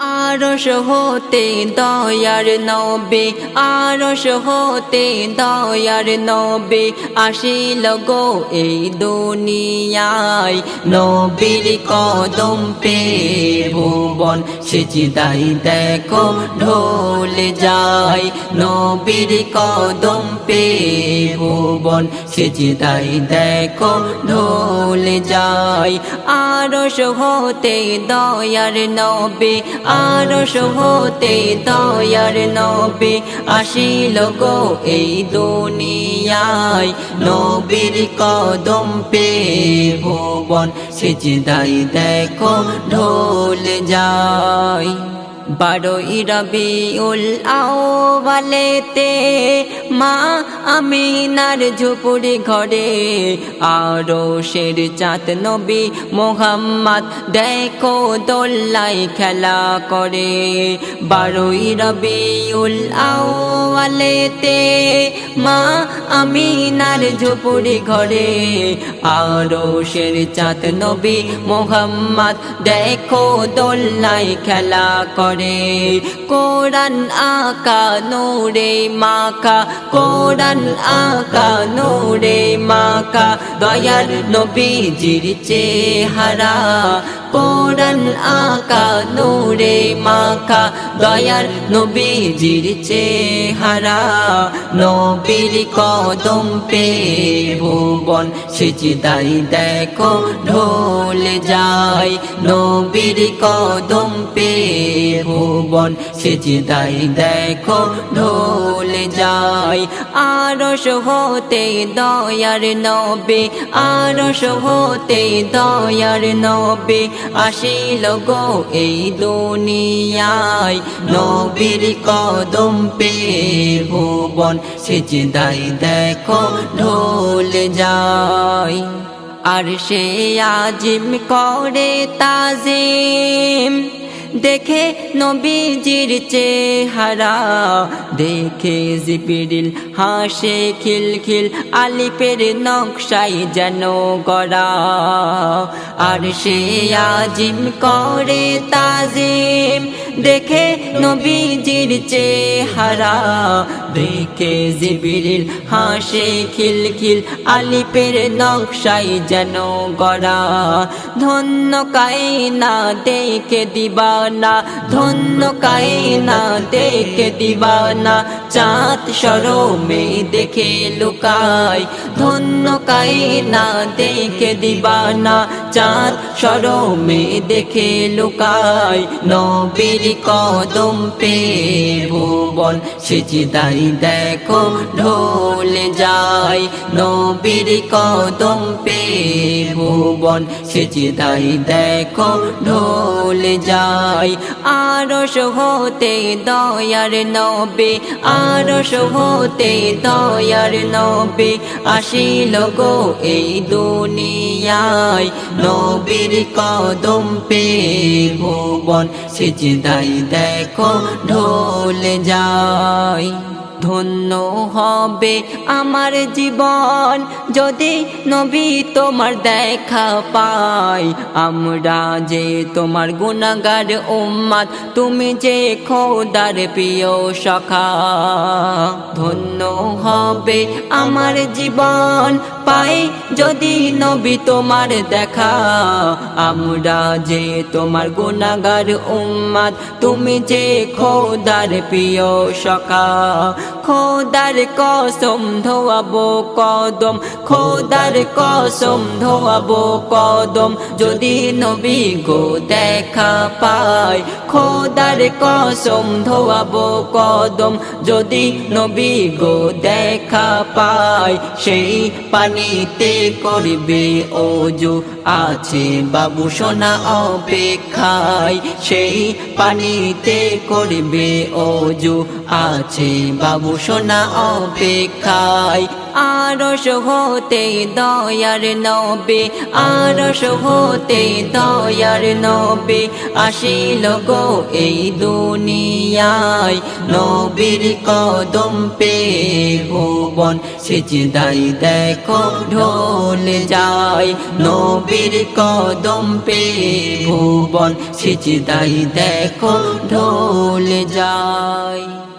আরশ হতে দয়ার নবে, আরশ হতে দয়ার নবে আসিল গো এই দুনিয়ায়। নবীর কদম পে ভুবন সেচিদাই দেখো ঢোলে যায়। নবীর কদম পে ভুবন সেচিদাই দেখো ঢোল যায়। আরশ হতে দয়ার নবে আরশ হতে তয়ার নবী আসিল গো এই দুনিয়ায়। নবীর কদম পে ভুবন সেচিদাই দেখো ঢোল যায়। বারোই রবিউল আওয়ালেতে মা আমিনার ঝুপুরি ঘরে, আরও শের চাঁদ নবী মোহাম্মদ দেখো দোল্লাই খেলা করে। বারোই রবিউল আওয়ালেতে মা আমিনার ঝুপুরি ঘরে, আরও শের চাঁদ নবী মোহাম্মদ দেখো দোল্লাই খেলা করে। কোরআন আকা, নূরে মাকা কোরআন আকা, নূরে মাকা দয়াল নবীজির চেহারা। কোরআন আকা, নূরে মাকা দয়াল নবীজির চেহারা। নবীর কদম পে ভুবন সেচিদাই দেখো, ঢোল যায়। নবীর কদম পে ভুবন সেচিদাই দেখো, ঢোল যায়। আরশ হতে দয়ার নবে আরশ হতে দয়ার নবে আসিল গো এই দুনিয়ায়। নবীর কদম পে ভুবন সেচিদাই দেখো, ঢোল যায়। আর সে আজিম করে তাজিম। দেখে নবীজির চেহারা। দেখে জিবিরিল হাসে খিলখিল আলিপের নকশাই যেন গড়া। আর সে আজিম করে তাজিম, দেখে নবীজির চেহারা। দেখে জিবিরিল হাসে খিলখিল আলিপের নকশাই যেন গড়া। ধন্য কাইনা দেখে দিবানা, ধন্য কাইনা, দেখে দিবানা, চাঁদ সরমে দেখে লুকায় ধন্য কাইনা, দেখে দিবানা, চাঁদ সরমে দেখে লুকায় নবীর কদম পে ভুবন সেচিদাই দেখো, ঢোল যায়। নবীর কদম পে ভুবন সেচিদাই দেখো, ঢোল যায়। আরশ হতে দয়ার নবে আরশ হতে দয়ার নবে, আসিল গো এই দুনিয়ায়। নবীর কদম পে ভুবন সেচিদাই দেখো, ঢোল যায়। ধন্য হবে আমার জীবন। যদি নবী তোমার দেখা পাই আমরা যে তোমার গুণাগার উম্মাদ, তুমি যে খোদার প্রিয় সখা। ধন্য হবে আমার জীবন। পাই যদি নবী তোমার দেখা আমরা যে তোমার গুণাগার উম্মাদ তুমি যে খোদার প্রিয় সখা। খোদার কসম ধোয়াবো কদম, খোদার কসম ধোয়াবো কদম। যদি নবী গো দেখা পায় খোদার কসম ধোয়াবো কদম। যদি নবী গো দেখা পায় সেই পানিতে করবে ওজু আছে বাবু সোনা অপেক্ষায়। সেই পানিতে করবে ওজু আছে বাবু ঘোষণা অপেক্ষায় আরশ হতে দয়ার নবে আরশ হতে দয়ার নবে, আসিল গো এই দুনিয়ায়। নবীর কদম পে ভুবন সিজদাই দেখো ঢোল যায়। নবীর কদম পে ভুবন সিজদাই দেখো ঢোল যায়।